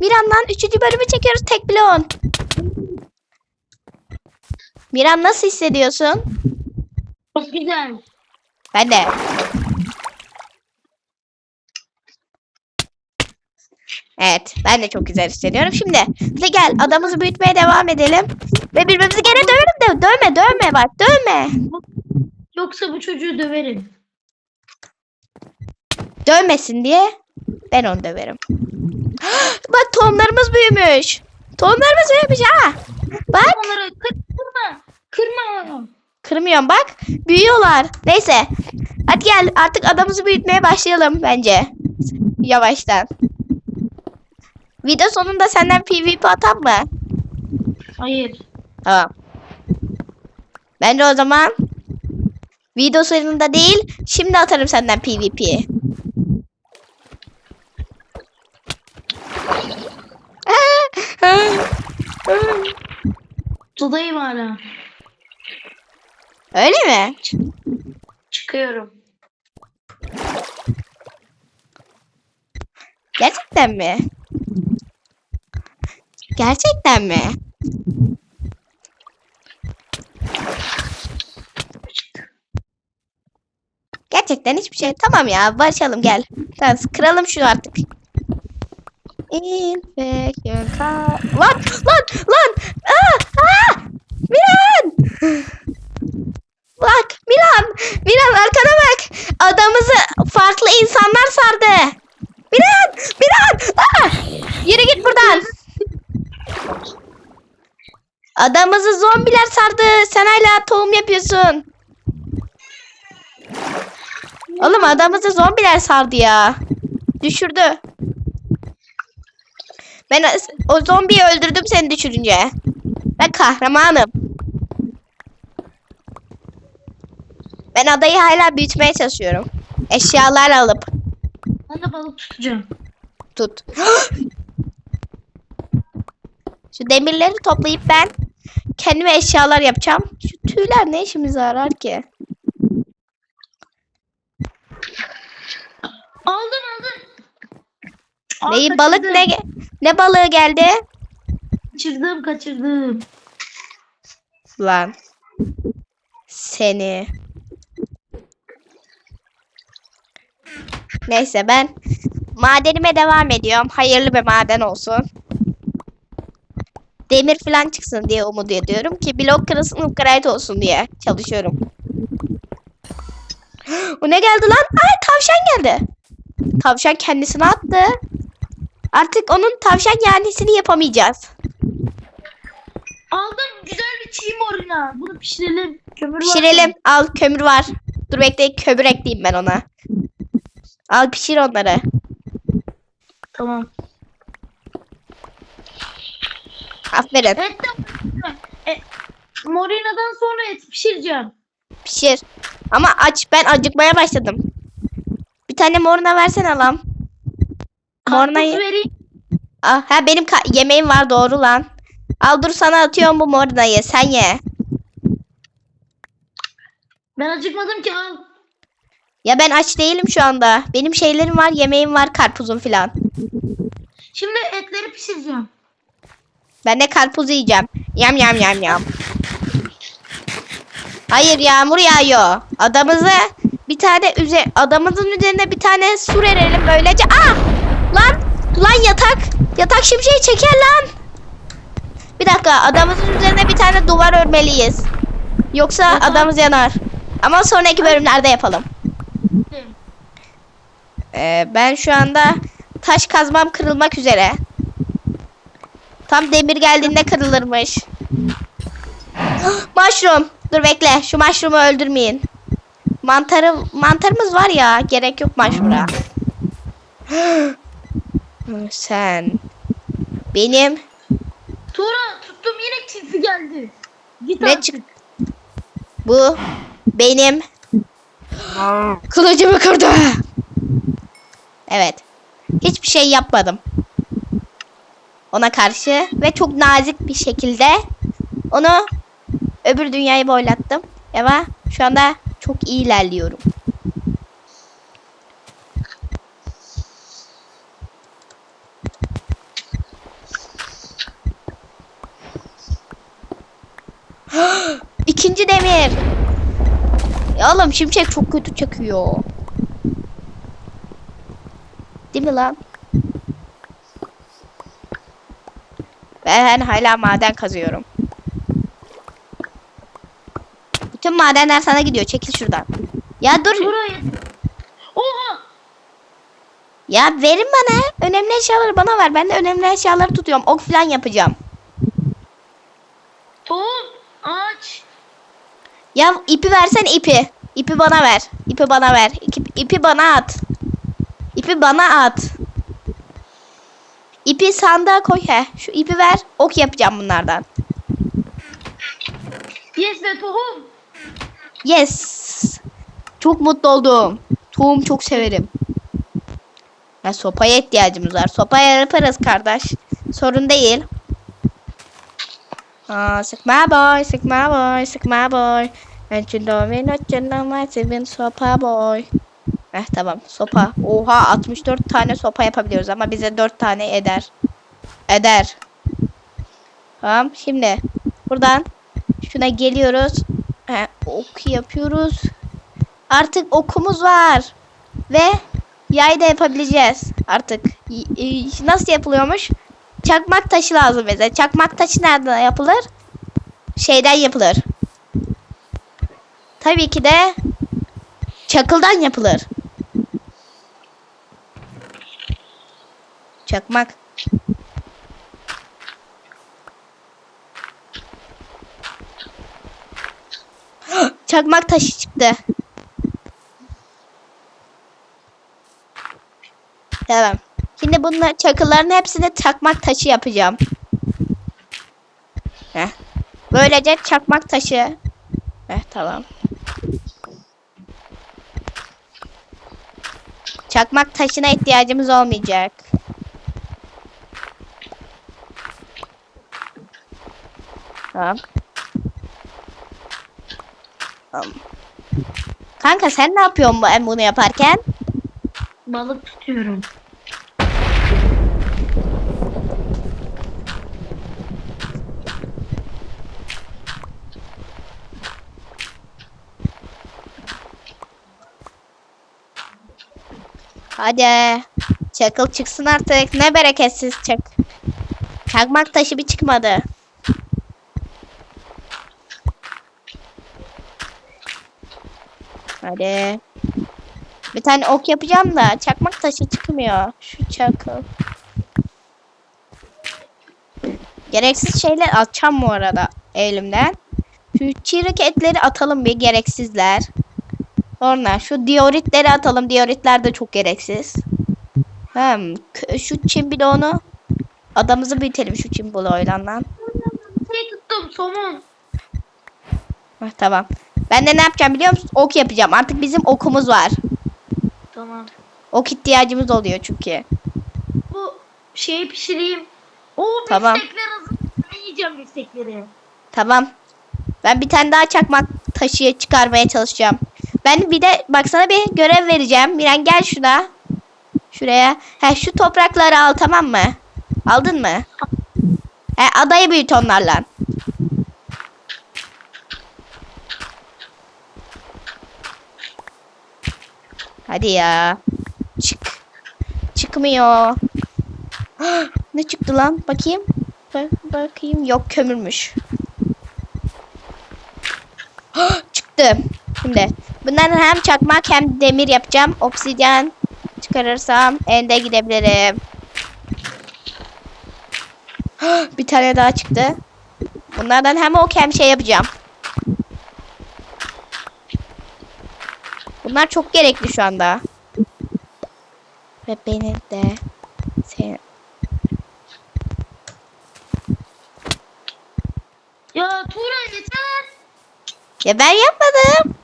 Miran'dan 3. bölümü çekiyoruz tek bloğun. Miran nasıl hissediyorsun? Çok güzel. Ben de. Evet, ben de çok güzel hissediyorum. Şimdi, hadi gel adamımızı büyütmeye devam edelim. Ve birbirimizi gene dövelim de. Dövme, dövme bak, dövme. Yoksa bu çocuğu döverim. Dövmesin diye ben onu döverim. bak tohumlarımız büyümüş. Tohumlarımız büyümüş ha. Bak, Onları kır- kırma. Kırma. kırmıyorum bak. Büyüyorlar. Neyse. Hadi gel artık adamımızı büyütmeye başlayalım bence. Yavaştan. Video sonunda senden PvP atam mı? Hayır. Tamam. Ben de o zaman video sonunda değil, şimdi atarım senden PvP'yi. Sudayım hala. Öyle mi? Çıkıyorum. Gerçekten mi? Gerçekten mi? Gerçekten hiçbir şey. Tamam ya barışalım gel. Tamam kıralım şunu artık. Infection Lan lan lan. Aa, aa! Miran. Bak Miran. Miran arkana bak. Adamızı farklı insanlar sardı. Miran. Miran. Aa! Yürü git buradan. Adamızı zombiler sardı. Sen hala tohum yapıyorsun. Oğlum adamızı zombiler sardı ya. Düşürdü. Ben o- zombiyi öldürdüm seni düşürünce. Ben kahramanım. Ben adayı hala büyütmeye çalışıyorum. Eşyalar alıp Ben de balık tutacağım. tut. Şu demirleri toplayıp ben kendime eşyalar yapacağım. Şu tüyler ne işimize yarar ki? Aldın aldın. Neyi balık ne ne balığı geldi? Kaçırdım kaçırdım. Lan. Seni. Neyse ben madenime devam ediyorum. Hayırlı bir maden olsun. Demir falan çıksın diye umut ediyorum ki blok kırılsın upgrade olsun diye çalışıyorum. Bu ne geldi lan? Ay tavşan geldi. Tavşan kendisini attı. Artık onun tavşan yanisini yapamayacağız. Aldım güzel bir çiğ morina. Bunu pişirelim. Kömür var. Pişirelim. Al kömür var. Dur bekle kömür ekleyeyim ben ona. Al pişir onları. Tamam. Aferin. Et de e, Morina'dan sonra et pişireceğim. Pişir. Ama aç. Ben acıkmaya başladım. Bir tane morna versene lan. Vereyim. Ah, ha benim yemeğim var doğru lan. Al dur sana atıyorum bu mornayı. Sen ye. Ben acıkmadım ki al. Ya ben aç değilim şu anda. Benim şeylerim var, yemeğim var, karpuzum filan. Şimdi etleri pişireceğim. Ben de karpuz yiyeceğim. Yam yam yam yam. Hayır yağmur yağıyor. Adamızı bir tane üze adamımızın üzerine bir tane su verelim böylece. Ah! Lan! Yatak! Yatak şimşeği çeker lan! Bir dakika adamımızın üzerine bir tane duvar örmeliyiz. Yoksa Yatak- adamız yanar. Ama sonraki bölümlerde yapalım. Ee, ben şu anda taş kazmam kırılmak üzere. Tam demir geldiğinde kırılırmış. Mushroom. Dur bekle. Şu mushroom'u öldürmeyin. Mantarı, mantarımız var ya. Gerek yok mushroom'a. Sen. Benim. Tuğra tuttum yine tilki geldi. Git Ne artık. çık- Bu. Benim. Kılıcımı kırdı. Evet. Hiçbir şey yapmadım. Ona karşı ve çok nazik bir şekilde onu öbür dünyayı boylattım. Ama şu anda çok iyi ilerliyorum. ikinci demir. Ya oğlum şimşek çok kötü çakıyor. Değil mi lan? Ben hala maden kazıyorum. Bütün madenler sana gidiyor. Çekil şuradan. Ya dur. Buraya. Oha. Ya verin bana. Önemli eşyaları bana ver. Ben de önemli eşyaları tutuyorum. Ok falan yapacağım. Tohum. Ağaç. Ya ipi versen ipi. İpi bana ver. İpi bana ver. İpi, ipi bana at. İpi bana at. İpi sandığa koy. He. Şu ipi ver. Ok yapacağım bunlardan. Yes ve tohum. Yes. Çok mutlu oldum. Tohum çok severim. Ya sopaya ihtiyacımız var. Sopaya yaparız kardeş. Sorun değil. Aa, sıkma boy, sıkma boy, sıkma boy. Ben çındomin açınlamay sevin sopa boy. Eh tamam sopa. Oha 64 tane sopa yapabiliyoruz ama bize 4 tane eder. Eder. Tamam şimdi buradan şuna geliyoruz. He, ok yapıyoruz. Artık okumuz var. Ve yay da yapabileceğiz artık. Y- Nasıl yapılıyormuş? Çakmak taşı lazım bize. Çakmak taşı nereden yapılır? Şeyden yapılır. Tabii ki de çakıldan yapılır. Çakmak. Çakmak taşı çıktı. Tamam. Şimdi bunlar çakılların hepsini çakmak taşı yapacağım. Heh. Böylece çakmak taşı. Heh, tamam. Çakmak taşına ihtiyacımız olmayacak. Tamam. Tamam. Kanka sen ne yapıyorsun ben bunu yaparken? Balık tutuyorum. Hadi. Çakıl çıksın artık. Ne bereketsiz çak. Çakmak taşı bir çıkmadı. Hadi. Bir tane ok yapacağım da çakmak taşı çıkmıyor. Şu çakıl. Gereksiz şeyler atacağım bu arada elimden. Şu çirik etleri atalım bir gereksizler. Sonra şu dioritleri atalım. Dioritler de çok gereksiz. Hem şu çim bloğunu adamızı büyütelim şu çim bloğuyla lan. Şey tuttum somon. Heh, tamam. Ben de ne yapacağım biliyor musun? Ok yapacağım. Artık bizim okumuz var. Tamam. Ok ihtiyacımız oluyor çünkü. Bu şeyi pişireyim. Oo Tamam. biftekler hazır. Ben yiyeceğim biftekleri. Tamam. Ben bir tane daha çakmak taşı çıkarmaya çalışacağım. Ben bir de baksana bir görev vereceğim. Miran gel şuna. Şuraya. He şu toprakları al tamam mı? Aldın mı? He adayı büyüt onlarla. Hadi ya. Çık. Çıkmıyor. ne çıktı lan? Bakayım. Bak, bakayım. Yok kömürmüş. Çıktı. Şimdi bunların hem çakmak hem demir yapacağım. Obsidyen çıkarırsam ende gidebilirim. Bir tane daha çıktı. Bunlardan hem ok hem şey yapacağım. Bunlar çok gerekli şu anda. Ve beni de sen Ya Tuğra yeter. Ya ben yapmadım.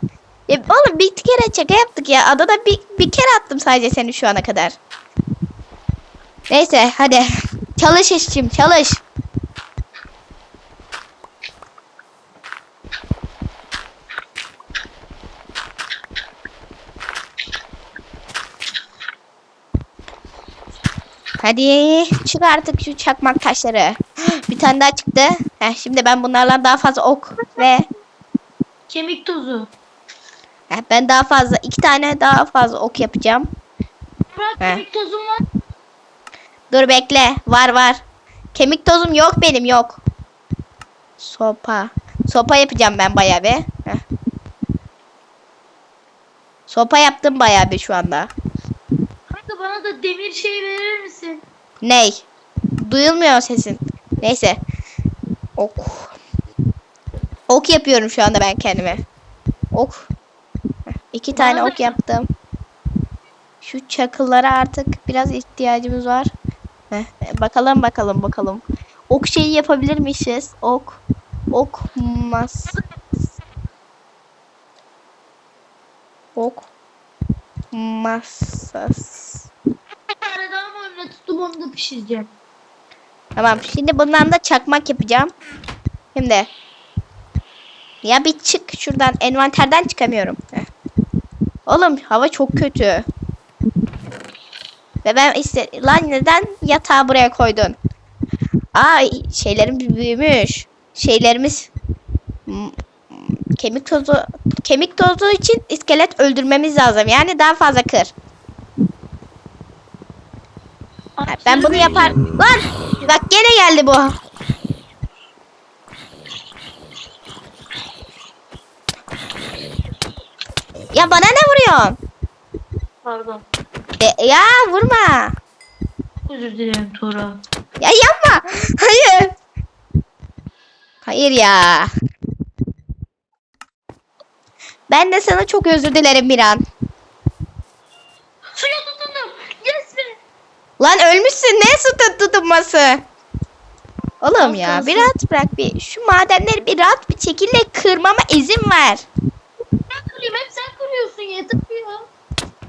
Ya oğlum bir kere şaka yaptık ya. Adada bir, bir kere attım sadece seni şu ana kadar. Neyse hadi. Çalış işçim çalış. Hadi çık artık şu çakmak taşları. Bir tane daha çıktı. Heh, şimdi ben bunlarla daha fazla ok ve Kemik tozu. Heh, Ben daha fazla iki tane daha fazla ok yapacağım. Bırak He. kemik tozum var. Dur bekle. Var var. Kemik tozum yok benim yok. Sopa. Sopa yapacağım ben bayağı bir. Heh. Sopa yaptım bayağı bir şu anda. Kanka bana da demir şey verir misin? Ney? Duyulmuyor sesin. Neyse. Ok. Ok yapıyorum şu anda ben kendime. Ok. İki tane Bana da- ok yaptım. Şu çakıllara artık biraz ihtiyacımız var. Heh, bakalım bakalım bakalım. Ok şeyi yapabilirmişiz. Ok. Ok mas. Ok. Masas. Bir tane daha morina tuttum onu da pişireceğim. Tamam. Şimdi bundan da çakmak yapacağım. Şimdi. Ya bir çık şuradan. Envanterden çıkamıyorum. Heh. Oğlum hava çok kötü. Ve ben iste lan neden yatağı buraya koydun? Ay şeylerimiz büyümüş. Şeylerimiz kemik tozu kemik tozu için iskelet öldürmemiz lazım. Yani daha fazla kır. Ben bunu yapar. Lan bak gene geldi bu. Ya bana ne vuruyorsun? Pardon. E, ya vurma. Özür dilerim Tora. Ya yapma. Hayır. Hayır ya. Ben de sana çok özür dilerim bir an. Suya tutundum. Yes be. Lan ölmüşsün ne su tut- tutunması? Oğlum ya bir rahat bırak bir. Şu madenleri bir rahat bir şekilde kırmama izin ver. Ben kırayım hep sen kırıyorsun yeter.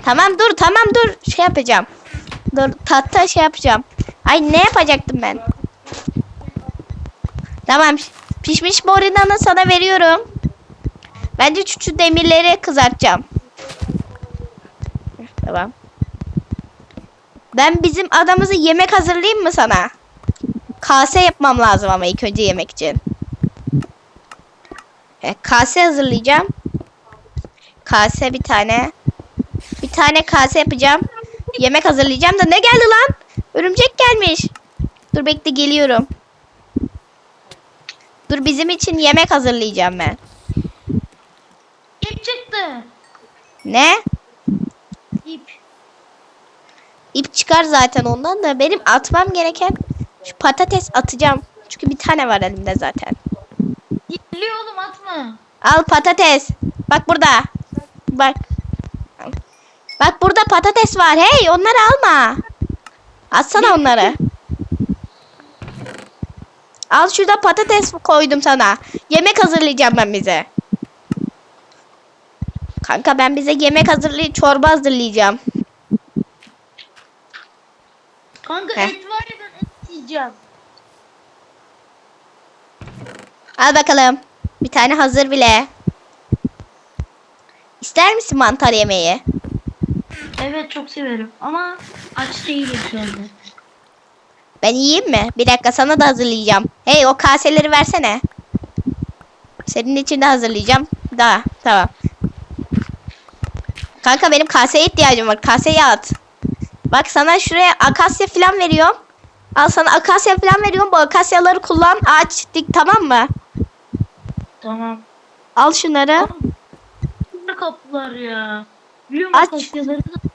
Tamam dur tamam dur şey yapacağım. Dur tahta şey yapacağım. Ay ne yapacaktım ben? Tamam pişmiş morinanı sana veriyorum. Bence şu, şu demirleri kızartacağım. Tamam. Ben bizim adamızı yemek hazırlayayım mı sana? Kase yapmam lazım ama ilk önce yemek için. E, kase hazırlayacağım. Kase bir tane. Bir tane kase yapacağım. Yemek hazırlayacağım da ne geldi lan? Örümcek gelmiş. Dur bekle geliyorum. Dur bizim için yemek hazırlayacağım ben. İp çıktı. Ne? İp. İp çıkar zaten ondan da benim atmam gereken şu patates atacağım. Çünkü bir tane var elimde zaten. Geliyor oğlum atma. Al patates. Bak burada. Bak. Bak burada patates var. Hey onları alma. Atsana onları. Al şurada patates koydum sana. Yemek hazırlayacağım ben bize. Kanka ben bize yemek hazırlayıp çorba hazırlayacağım. Kanka Heh. et var ya ben et yiyeceğim. Al bakalım. Bir tane hazır bile. İster misin mantar yemeği? Evet çok severim ama aç değilim şu anda. Ben yiyeyim mi? Bir dakika sana da hazırlayacağım. Hey o kaseleri versene. Senin için de hazırlayacağım. Daha tamam. Kanka benim kaseye ihtiyacım var. Kaseye at. Bak sana şuraya akasya falan veriyorum. Al sana akasya falan veriyorum. Bu akasyaları kullan. Ağaç dik tamam mı? Tamam. Al şunları. Ne kapılar ya. Biliyorum Aç. akasyaları da.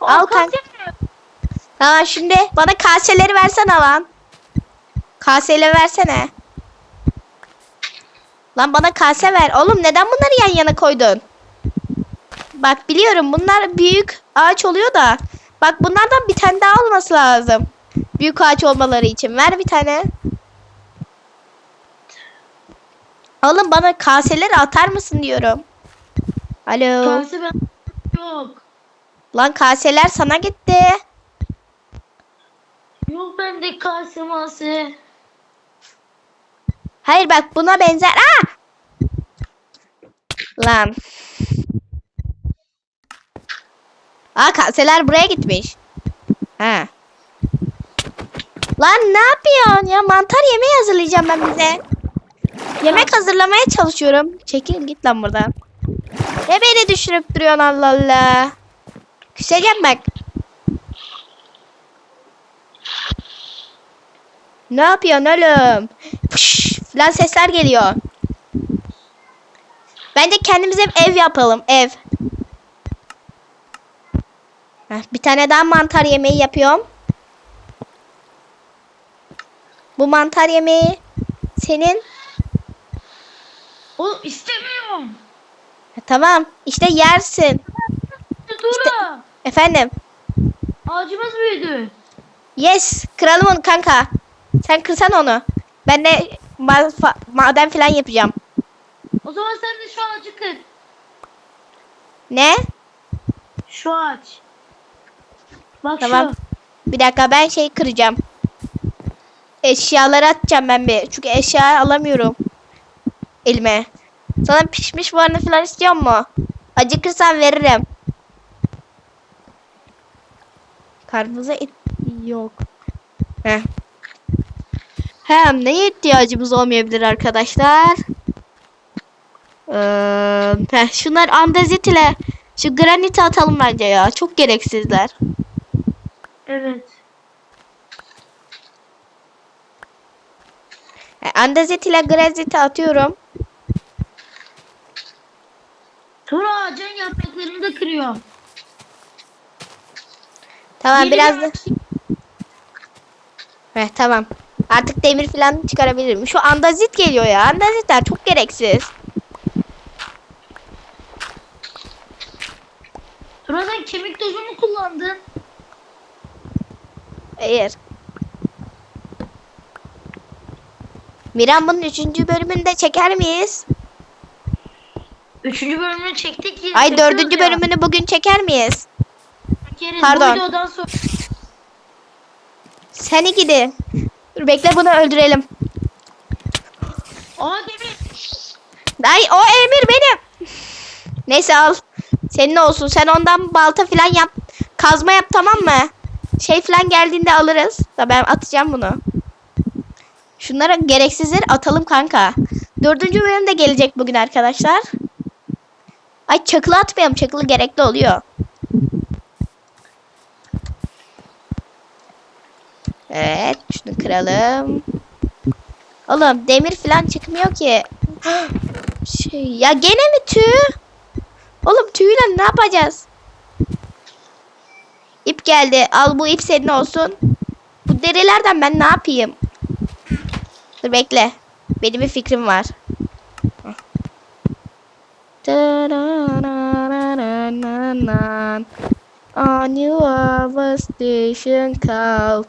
Al kanka. Tamam şimdi bana kaseleri versene lan. Kaseyle versene. Lan bana kase ver. Oğlum neden bunları yan yana koydun? Bak biliyorum bunlar büyük ağaç oluyor da. Bak bunlardan bir tane daha olması lazım. Büyük ağaç olmaları için. Ver bir tane. Oğlum bana kaseleri atar mısın diyorum. Alo. Kase ben yok. Lan kaseler sana gitti. Yok bende kase mase. Hayır bak buna benzer. Aa! Lan. Aa kaseler buraya gitmiş. Ha. Lan ne yapıyorsun ya? Mantar yemeği hazırlayacağım ben bize. Yemek hazırlamaya çalışıyorum. Çekil git lan buradan. Ne beni düşürüp duruyorsun Allah Allah. Küseceğim bak. Ne yapıyorsun oğlum? Pış, falan sesler geliyor. Bence kendimize ev yapalım ev. Heh, bir tane daha mantar yemeği yapıyorum. Bu mantar yemeği senin. Oğlum istemiyorum. Ha, tamam işte yersin. Dura. Efendim. Ağacımız büyüdü. Yes. Kıralım onu kanka. Sen kırsan onu. Ben de ma- fa- maden falan yapacağım. O zaman sen de şu ağacı kır. Ne? Şu ağaç. Bak Tamam. şu. Bir dakika ben şey kıracağım. Eşyaları atacağım ben bir. Çünkü eşya alamıyorum. Elime. Sana pişmiş varını falan istiyor mu? Acıkırsan veririm. Karnınıza et yok. Heh. Hem neye ihtiyacımız olmayabilir arkadaşlar? Ee, heh, şunlar andezit ile şu graniti atalım bence ya. Çok gereksizler. Evet. Andezit ile graniti atıyorum. Tura ağacın yapraklarını da kırıyor. Tamam Yeni biraz bir da... Heh, tamam. Artık demir falan çıkarabilirim. Şu andezit geliyor ya. Andezitler çok gereksiz. Tura sen kemik tozu mu kullandın? Hayır. Miran bunun üçüncü bölümünü de çeker miyiz? Üçüncü bölümünü çektik. yine Ay çekiyoruz dördüncü ya. bölümünü bugün çeker miyiz? Çekeriz. Pardon. Bu videodan sonra. Seni gidi. Dur bekle bunu öldürelim. Aa demir. Ay o emir benim. Neyse al. Senin olsun. Sen ondan balta falan yap. Kazma yap tamam mı? Şey falan geldiğinde alırız. Da ben atacağım bunu. Şunlara gereksizleri atalım kanka. Dördüncü bölüm de gelecek bugün arkadaşlar. Ay çakılı atmayalım. Çakılı gerekli oluyor. Evet. Şunu kıralım. Oğlum demir falan çıkmıyor ki. Şey ya gene mi tüy? Oğlum tüyle ne yapacağız? İp geldi. Al bu ip senin olsun. Bu derilerden ben ne yapayım? Dur bekle. Benim bir fikrim var. On your station call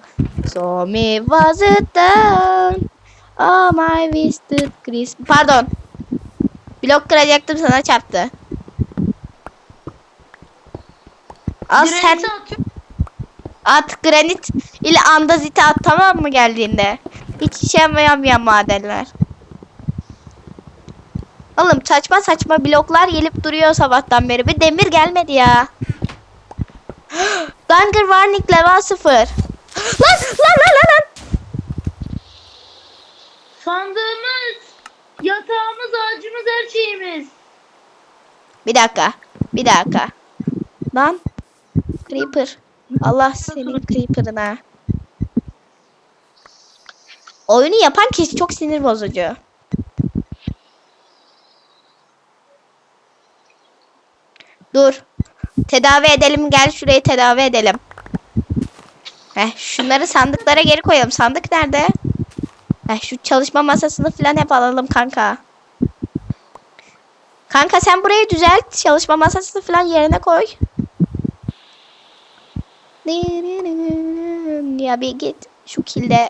So me was it done Oh my wasted Chris Pardon. Blok kıracaktım sana çarptı. Al sen Granite atıyor. at granit ile andaziti at tamam mı geldiğinde? Hiç işe yaramayan madenler Oğlum saçma saçma bloklar gelip duruyor sabahtan beri. Bir demir gelmedi ya. Danger warning level 0. lan lan lan lan lan. Sandığımız, yatağımız, ağacımız, her şeyimiz. Bir dakika. Bir dakika. Lan. Creeper. Allah senin Creeper'ına. Oyunu yapan kişi çok sinir bozucu. Dur. Tedavi edelim. Gel şurayı tedavi edelim. Heh, şunları sandıklara geri koyalım. Sandık nerede? Heh, şu çalışma masasını falan hep alalım kanka. Kanka sen burayı düzelt. Çalışma masasını falan yerine koy. Ya bir git. Şu kilde.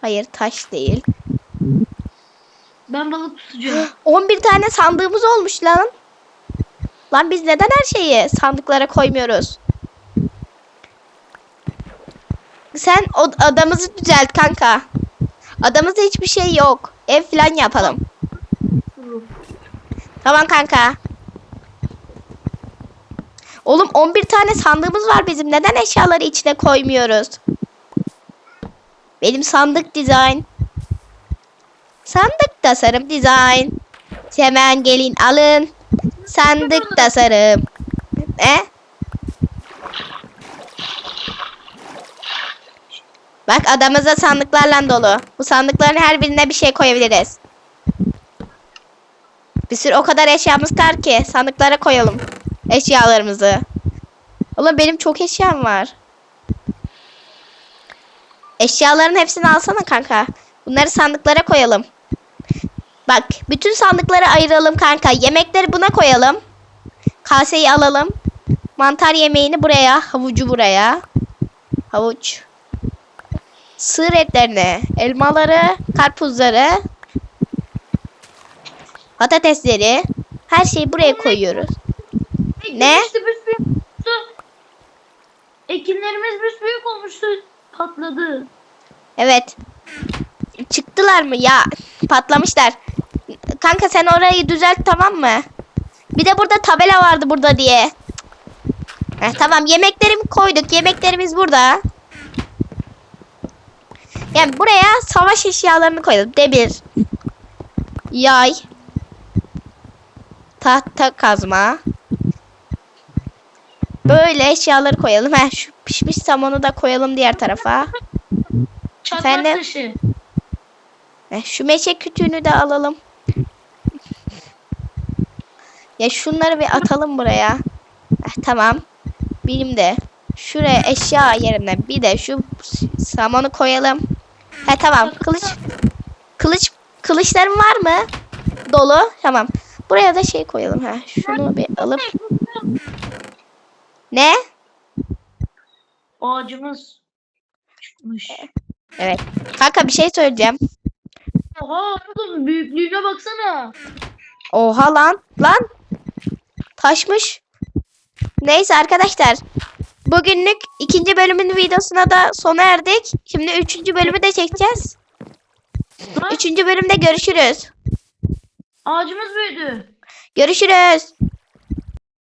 Hayır taş değil. Ben balık tutacağım. 11 tane sandığımız olmuş lan. Lan biz neden her şeyi sandıklara koymuyoruz? Sen o adamızı düzelt kanka. Adamızda hiçbir şey yok. Ev falan yapalım. Tamam kanka. Oğlum 11 tane sandığımız var bizim. Neden eşyaları içine koymuyoruz? Benim sandık dizayn. Sandık tasarım design. Hemen gelin alın. Sandık tasarım. Ne? Bak adamıza sandıklarla dolu. Bu sandıkların her birine bir şey koyabiliriz. Bir sürü o kadar eşyamız var ki sandıklara koyalım eşyalarımızı. Oğlum benim çok eşyam var. Eşyaların hepsini alsana kanka. Bunları sandıklara koyalım. Bak bütün sandıkları ayıralım kanka. Yemekleri buna koyalım. Kaseyi alalım. Mantar yemeğini buraya. Havucu buraya. Havuç. Sığır etlerini. Elmaları. Karpuzları. Patatesleri. Her şeyi buraya koyuyoruz. Ne? Ekinlerimiz büsbüyük olmuştu. Patladı. Evet. Çıktılar mı? Ya patlamışlar. Kanka sen orayı düzelt tamam mı? Bir de burada tabela vardı burada diye. Heh, tamam yemeklerimi koyduk. Yemeklerimiz burada. Yani buraya savaş eşyalarını koyalım. Demir. Yay. Tahta kazma. Böyle eşyaları koyalım. Heh, şu pişmiş samonu da koyalım diğer tarafa. Çatlak Efendim? taşı. Eh, Şu meşe kütüğünü de alalım. Ya şunları bir atalım buraya. Eh, tamam. Benim de şuraya eşya yerine bir de şu s- samonu koyalım. He tamam. Kılıç kılıç kılıçların var mı? Dolu. Tamam. Buraya da şey koyalım. Ha şunu bir alıp ne? Ağacımız çıkmış. Evet. Kanka bir şey söyleyeceğim. Oha oğlum büyüklüğüne baksana. Oha lan. Lan. Taşmış. Neyse arkadaşlar. Bugünlük ikinci bölümün videosuna da sona erdik. Şimdi üçüncü bölümü de çekeceğiz. Üçüncü bölümde görüşürüz. ağacımız büyüdü. Görüşürüz.